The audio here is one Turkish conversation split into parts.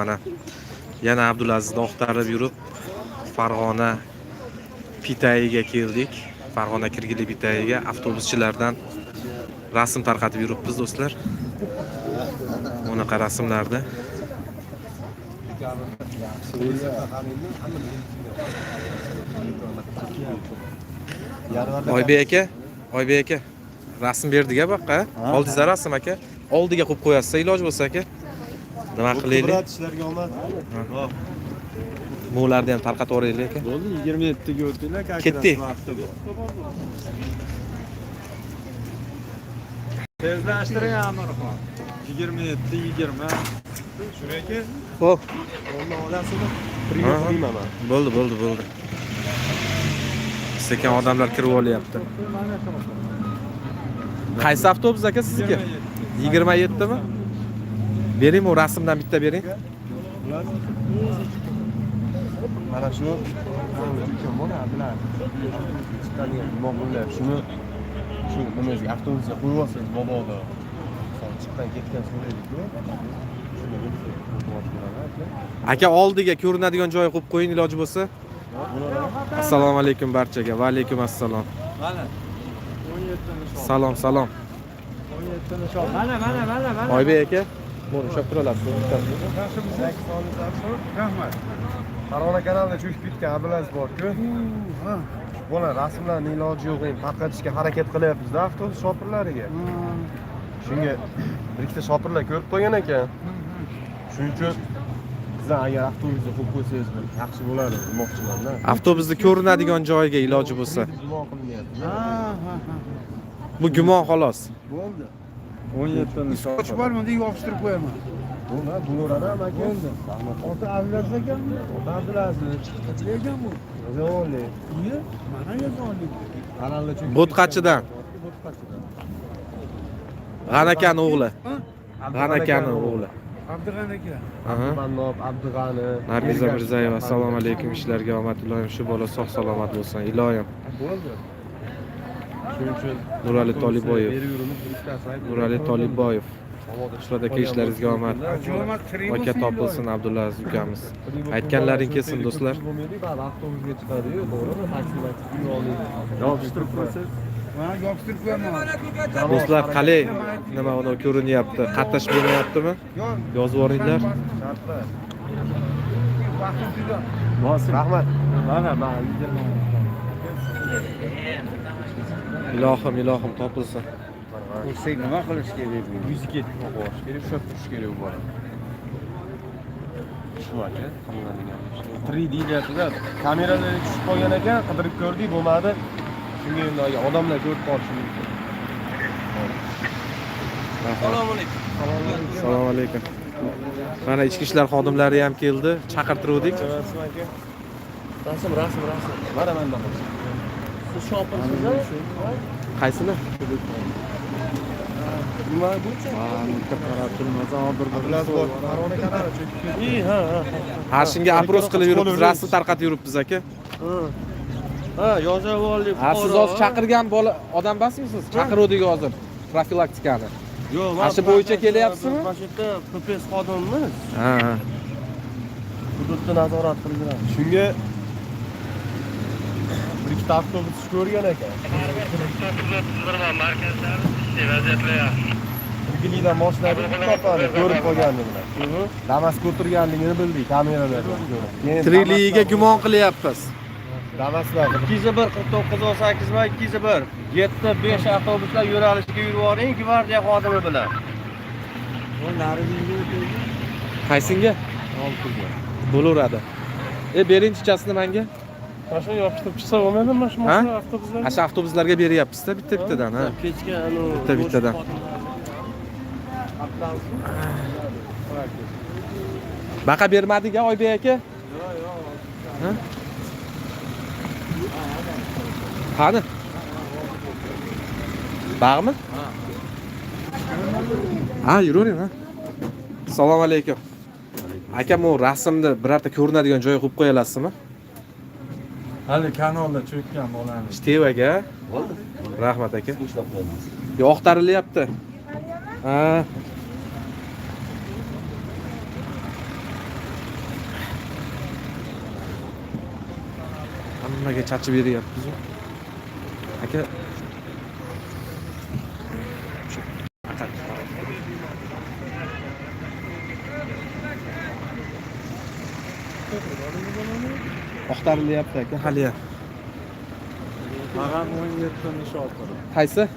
mana. Yana abdulazizni oqtarib yurib farg'ona pitayiga keldik. Farg'ona kirgili pitayiga. Avtobuschilardan rasm tarqatib yuribmiz do'stlar. Bunaqa rasmlarni. Oybek aka oybek aka rasm berdik a bu yoqqa oldingizda rasm aka. Oldiga qo'yib qo'yasiz iloji bo'lsa aka nima qilaylik ishlarga omad bularni ham tarqatib yuboraylik aka bo'ldi yigirma yettiga o'tdinglar как Ketdik. раз vaqti bor. tezlashtiring amirxon yigirma yetti yigirma shuniki ho'p olma olasizmi prima Aha. primaman bo'ldi bo'ldi bo'ldi sekin odamlar kirib olyapti qaysi avtobus aka sizniki yigirma yettimi bering u rasmdan bitta bering mana shu shuni shu nimasiga avtobusga qo'yib olsangiz mabodo chiqqan ketgan aka oldiga ko'rinadigan joy qo'yib qo'ying iloji bo'lsa assalomu alaykum barchaga va alaykum assalom mana salom salom mana mana mana mana oybek aka buni ushlab tura olasiz rahmat farg'ona kanalida cho'kib ketgan abdulaziz borku bola rasmlarni iloji yo'q endi tarqatishga harakat qilyapmizda avtobus shopirlariga shunga bir ikkita shopirlar ko'rib qolgan ekan shuning uchun sizlar agar avtobusga qo'yib qo'ysangiz yaxshi bo'ladi demoqchimanda avtobusni ko'rinadigan joyiga iloji bo'lsa bu gumon xolos. Bo'ldi. O'n yettini Iskoch bormi? Unda yopishtirib qo'yaman. bo'laveradi aka Bo'ldi. Ota Abdulaziz ekanmi? ota abdulaziz Lekin bu. yozavoli Iye, mana yozonlik. kanalda cho'kib bo'tqachidan g'anakani o'g'li g'anakani o'g'li Abdug'ani aka. Aha. mannob abdug'ani nargiza mirzayeva assalomu alaykum ishlarga omad iloyim shu bola sog' salomat bo'lsin iloyim nurali toliboyev nurali toliboyev shuhrat aka ishlaringizga omad aka topilsin abdulaziz ukamiz aytganlaring kelsin do'stlar. Avtobusga chiqadiyu to'g'rimi taksi yopishtirib qo'yaman. do'stlar qalay nima uni ko'rinyapti qatnash bo'lmayaptimi yozib yuboringlar rahmat ilohim ilohim topilsin O'zing nima qilish kerak? yuziga yetib borish kerak ushlab turish kerak bu shu aka qilinadigan ish. 3D deyaptida kameralar tushib qolgan ekan qidirib ko'rdik bo'lmadi shunga endi odamlar ko'rib qolishi mumkin assalomu alaykum mana ichki ishlar xodimlari ham keldi. Chaqirtiruvdik. Rasm aka rasm rasm rasm mana manda siz shopirsiz qaysini nima bo'yicha abdulaziz bor farg'ona kanali ketdi ha ha ha shunga apros qilib yuribmiz rasm tarqatib yuribmiz aka ha yozib oldik ha siz hozir chaqirgan bola odam emasmisiz chaqiruvdik hozir profilaktikani yo'q Mana shu bo'yicha kelyapsizmi? mana shu yerda pps xodimimiz ha ha. Hududni nazorat qilib yuradi shunga bir ikkita avtobus ko'rgan ekan Igilidan boshladi topadi ko'rib qolganligini damasga o'tirganligini bildik kameralardan ko'rib keyin triligiga gumon qilyapmiz damaslar ikki yuz bir qirq to'qqiz o'n sakkiz va ikki yuz bir yetti besh avtobuslar yo'nalishiga yurib yuboring gvardiya xodimi bilan qaysinga bo'laveradi e berinchichasini manga mana chiqsa bo'lmaydimi mana shu Ha? avtobuslar shu avtobuslarga beryapmizda bitta bittadan ha kechga anavi bitta bittadan baqa bermadik a oybek aka Ha? qani bag'mi ha yuravering ha. Assalomu alaykum akam u rasmni birorta ko'rinadigan joyga qo'yib qo'ya olasizmi hali kanalda cho'kkan bolani shu tevaga rahmat aka yo'q oqtarilyapti ha. Hammaga chachib beryapmizu aka oqtarilyapti aka haliyam Mag'am 17 ni shopir. qaysi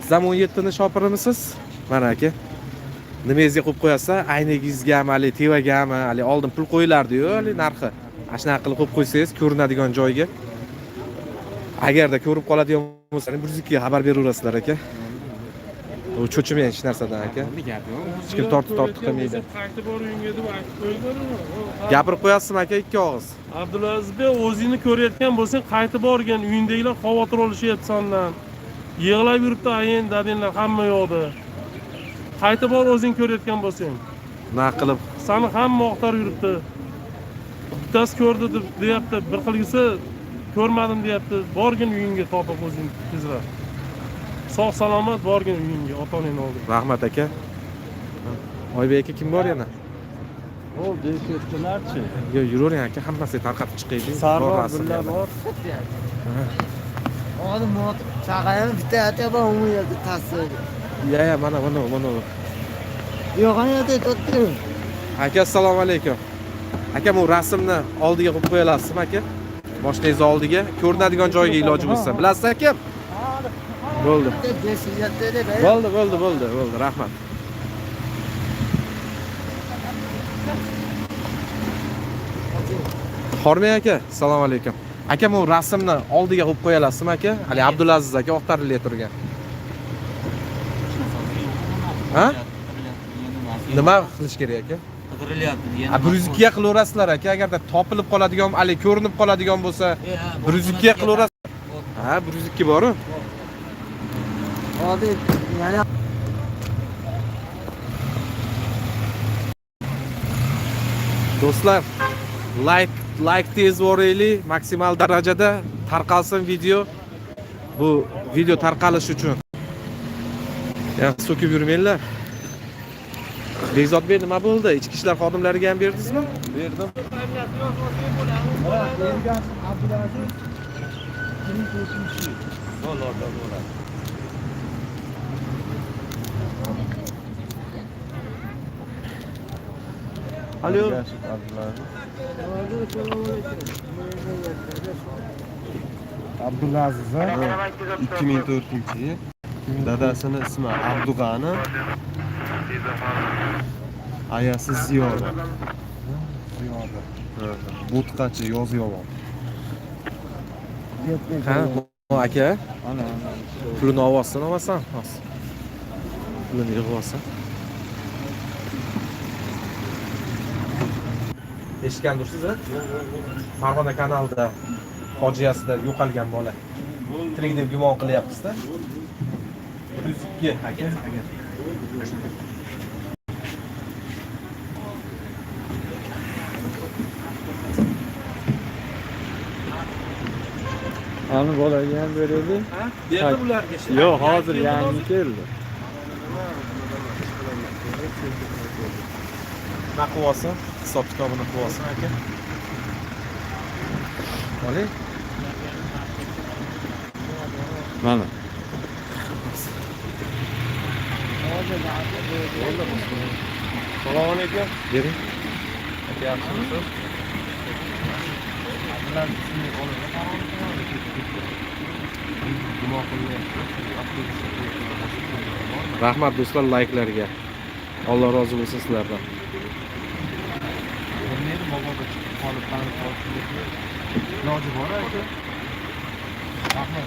siz ham o'n yettini shopirimisiz mana aka nimangizga qo'yib qo'yasiz aynagingizgami haligi tevagami haligi oldin pul qo'yilardiyu haligi narxi. Ana shunaqa qilib qo'yib qo'ysangiz ko'rinadigan joyga. Agarda ko'rib qoladigan bo'lsa bir xabar beraverasizlar aka u cho'chimang hech narsadan aka hech kim tortib tortib qilmaydi qaytib boringga deb aytib qo'ydilar gapirib qo'yasizmi aka ikki og'iz abdulazizbek o'zingni ko'rayotgan bo'lsang qaytib borgin uyingdagilar xavotir olishyapti sendan yig'lab yuribdi ayin dadanglar hamma yoqda qaytib bor o'zing ko'rayotgan bo'lsang bunaqa qilib sani hamma oqtarib yuribdi bittasi ko'rdi deb deyapti bir qilgisi ko'rmadim deyapti borgin uyingga topib o'zing tezroq sog' salomat borgin uyingga ota onangni oldiga rahmat aka oybek aka kim bor yana O beketdilarchi. yo yuravering aka hammasiga tarqatib chiqaylik bulla yana. bor. Hozir mot chaqayam bitta aytyapman u yerda tasir. ya ya mana mana mana. Yo'q ana yerda to'xtang. aka assalomu alaykum aka bu rasmni oldiga qo'yib qo'ya olasizmi aka moshinangizni oldiga ko'rinadigan joyiga iloji bo'lsa bilasiz aka bo'ldi bo'ldi bo'ldi bo'ldi bo'ldi rahmat hormang aka assalomu alaykum. Aka bu rasmni oldiga qo'yib qo'ya olasizmi aka. Haligi abdulaziz aka oqtarilib turgan. Ha? Nima qilish kerak aka? Qidirilyapti bir yuz ikkiga qilaverasizlar aka agarda topilib qoladigan haligi ko'rinib qoladigan bo'lsa bir yuz ikkiga qilaverasizlar. Ha bir yuz ikki boru Hozir yana do'stlar layk layk tez yuboraylik maksimal darajada tarqalsin video. Bu video tarqalishi uchun. Yaxshi so'kib yurmanglar. Bekzod bey nima bo'ldi? İchki ishlar xodimlariga ham berdingizmi? Berdim. Abdulaziz a ikki ming to'rtinchi yil dadasini ismi abdug'ani ayasi ziyoda ziyoda bo'tqachi yoz yomon ha bu aka pulini olib olsan olmasan pulini yig'ib olsan eshitgandirsiz farg'ona kanalida fojiasida yo'qolgan bola tirik deb gumon qilyapmizda yuz ikki aka Ani bolaga ham beraylik. berdi bularga Yo'q, hozir yangi keldi. Nima qilib olsin hisob kitobini qilib olsin aka oling Mana. assalomu alaykum bering aka yaxshimisiz rahmat do'stlar layklarga alloh rozi bo'lsin sizlardan iloji bor aka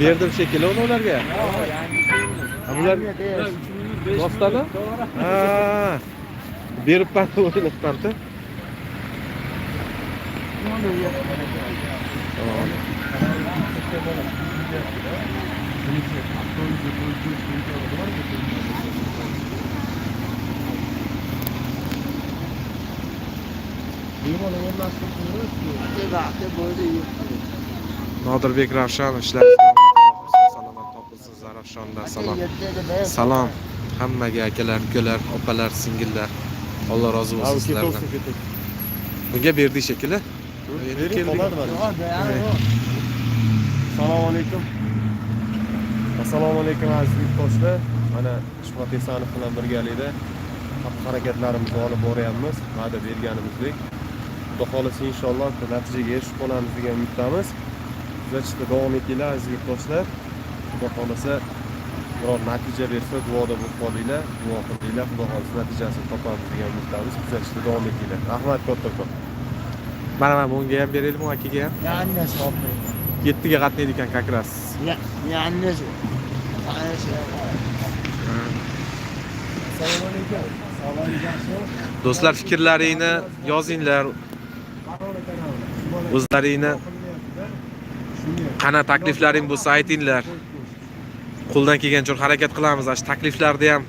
berdim shekilli uni ularga Ha, bular dostani ha. Beribman o'ylabmanda vaqti bo'ldi. nodirbek ravshan ishlaringiz salomat topilsin zarar Ravshondan salom. Salom hammaga akalar, ukalar, opalar, singillar. Alloh rozi bo'lsin sizlardan. Bunga berdik shekilli. Endi Bering, keldik. qoladi mana. Yo'q, beyarim yo'q Assalomu alaykum. Assalomu alaykum aziz yurtdoshlar. Mana Shuhrat Esanov bilan birgalikda harakatlarimizni olib boryapmiz. Va'da berganimizdek. Xudo xohlasa inshaalloh natijaga erishib qolamiz degan umiddamiz. Kuzatishda davom etinglar aziz yurtdoshlar. Xudo xohlasa biror natija bersa duoda bo'lib qolinglar, duo qilinglar. Xudo xohlasa natijasini topamiz degan umiddamiz. Kuzatishda davom etinglar. Rahmat kattakon. Mana mana bunga ham beraylik, bu akaga ham. Yanni shopni. 7 ga qatnaydi ekan как раз. Ya, Assalomu alaykum. Do'stlar fikrlaringni yozinglar. O'zlaringni qana takliflaring bo'lsa aytinglar. Qo'ldan kelgancha harakat qilamiz. Ash takliflarni ham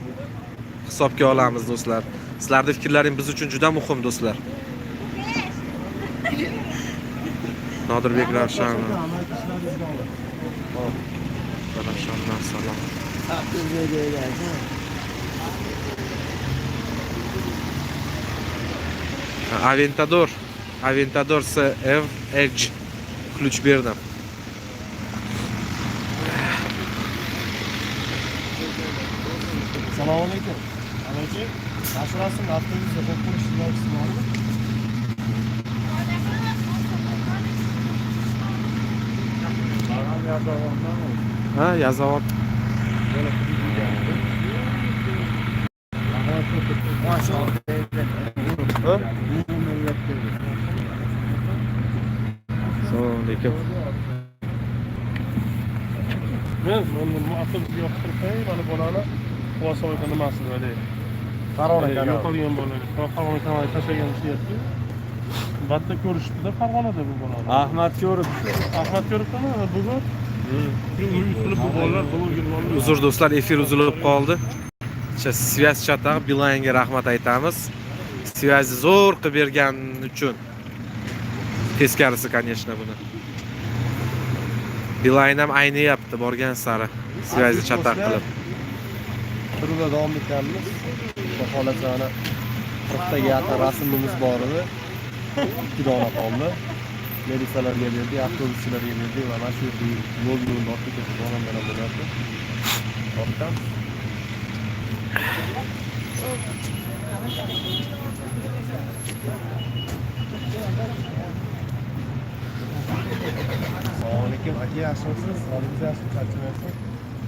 hisobga olamiz do'stlar. Sizlarning fikrlaring biz uchun juda muhim do'stlar. Nodirbek Ravshan. Ravshandan salom. Haqqingiz beraylik. Aventador. Aventador CF Edge. Ключ berdim. Assalomu alaykum. Anachi, nashrasini avtobusga qo'yib qo'yishni ilojisi bormi? Ha, yazavor. Ha? Assalomu alaykum. Men mana bu avtobusga yoqtirib qo'yay, mana bolani Quvasoyda nimasi deydi. Farg'ona kanali. Yo'qolgan bolalar. Farg'ona kanaliga tashlagan deyapti. Batta ko'rishibdi-da Farg'onada bu bolani. Ahmad ko'ribdi. Ahmad ko'ribdimi bugun? Umid qilib bu bolalar bloger bolalar. Uzr do'stlar, efir uzilib qoldi. O'sha Svязь chatag'i Beeline'ga rahmat aytamiz. Svязь zo'r qilib bergani uchun. Teskarisi, конечно, buni. Beeline ham aynayapti borgan sari. Svязь chataq qilib. Turda davom etamiz. Xudo xohlasa ana 40 taga yaqin rasmimiz bor edi. Ikki dona qoldi. Militsiyalarga berdik, avtobuschilarga berdik va mana shu yerda yo'l yo'lni ortga ketib odamlar bo'lyapti. Ortdan Assalomu alaykum aka yaxshimisiz? Xolingiz yaxshimi? Charchamayapsiz?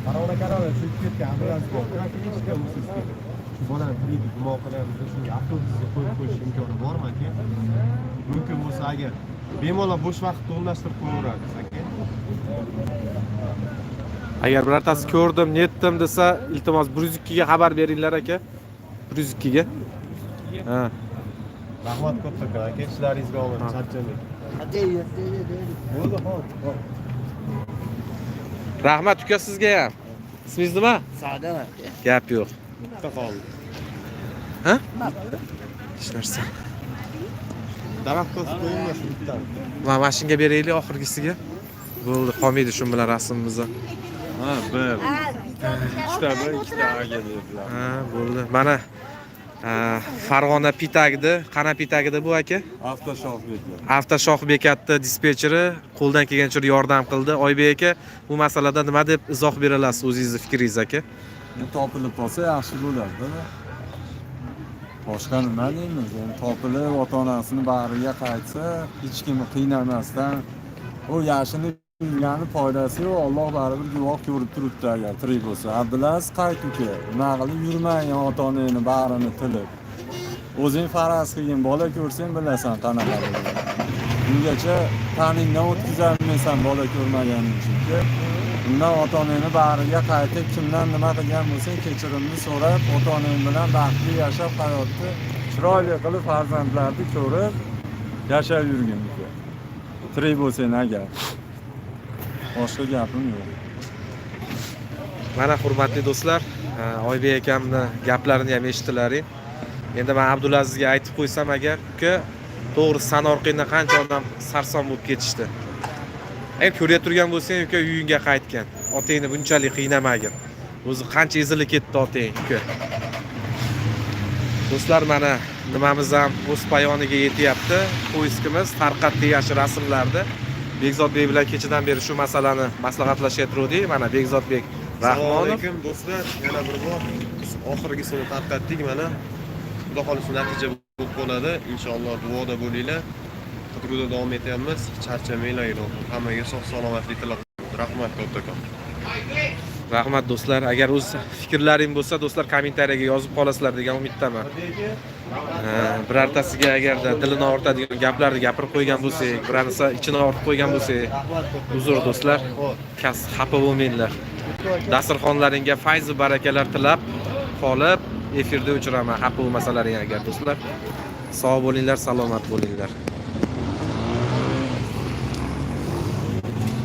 Farg'ona kanali cho'kib ketgan ambulans bor. Eshitganmisiz? Shu bolani tirik gumo qilyapmiz. Shunga avtobusga qo'yib qo'yish imkoni bormi aka? Mumkin bo'lsa agar bemalol bo'sh vaqtda o'rnashtirib qo'yaveramiz aka. Agar birortasi ko'rdim, netdim desa, iltimos 102 ga xabar beringlar aka. 102 ga. Ha. Rahmat kattakon aka, ishlaringizga omad, Ha. charchamang. Aka. Bo'ldi, hop. Rahmat uka sizga ham. Ismingiz nima? Sada. Gap yo'q. Bitta qoldi. Ha? Hech narsa. Daraxt to'sib qo'yinglar shu bittani. Va mashinga beraylik oxirgisiga. Bo'ldi, qolmaydi shu bilan rasmimizni. Ha, bir. Ikkita bir, ikkita aga berdilar. Ha, bo'ldi. Mana Farg'ona Pitagida, qana Pitagida bu aka? Avtoshoh beklar. Avtoshoh bekatni dispetcheri qo'ldan kelgancha yordam qildi. Oybek aka, bu masalada nima deb izoh bera olasiz o'zingizni fikringiz aka? Topilib qolsa yaxshi bo'lardi. Boshqa nima deymiz? Endi topilib ota-onasini bag'riga qaytsa, hech kimni qiynamasdan u yashini yurgani foydasi yo'q. Alloh baribir guvoh ko'rib turibdi agar tirik bo'lsa. Abdulaziz qayt uka. Nima qilib yurmang ota-onangni bag'rini tilib. O'zing faraz qilgin, bola ko'rsang bilasan qanaqa. Bungacha taningdan o'tkazolmaysan bola ko'rmaganing uchun. Undan ota onangni bag'riga qaytib kimdan nima qilgan bo'lsang kechirimni so'rab ota onang bilan baxtli yashab hayotni chiroyli qilib farzandlarni ko'rib yashab yurgin uka. Tirik bo'lsang agar. Boshqa gapim yo'q. Mana hurmatli do'stlar, a, Oybek akamni gaplarini ham eshitdilaring. Endi men Abdulazizga aytib qo'ysam agar, uka, to'g'ri Sanorqinda qancha odam sarson bo'lib ketishdi. Agar ko'rib turgan bo'lsang, uka uyingga qaytgan. otangni bunchalik qiynamagin. O'zi qancha ezilib ketdi otang uka? Do'stlar mana nimamiz ham o'z poyoniga yetyapti. Poiskimiz tarqatdi yaxshi rasmlarni bekzodbek bilan kechadan beri shu masalani maslahatlashayotgandik mana bekzodbek assalomu rahmonov alaykum do'stlar. Yana bir bor oxirgi oxirgisini tarqatdik. Mana xudo xohlasa natija bo'lib qoladi. Inshaalloh duoda bo'linglar. Qidiruvda davom etyapmiz charchamanglar hammaga sog' salomatlik tilayman rahmat kattakon rahmat do'stlar. Agar o'z fikrlaring bo'lsa do'stlar kommentariyaga yozib qolasizlar degan umiddaman. Birortasiga agarda dilini og'ritadigan gaplarni gapirib qo'ygan bo'lsak bironisi ichini og'ritib qo'ygan bo'lsak uzr do'stlar. Kas xafa bo'lmanglar. Dasturxonlaringga fayzu barakalar tilab qolib efirda o'chiraman xafa bo'lmasalaring agar do'stlar. Sog' bo'linglar salomat bo'linglar.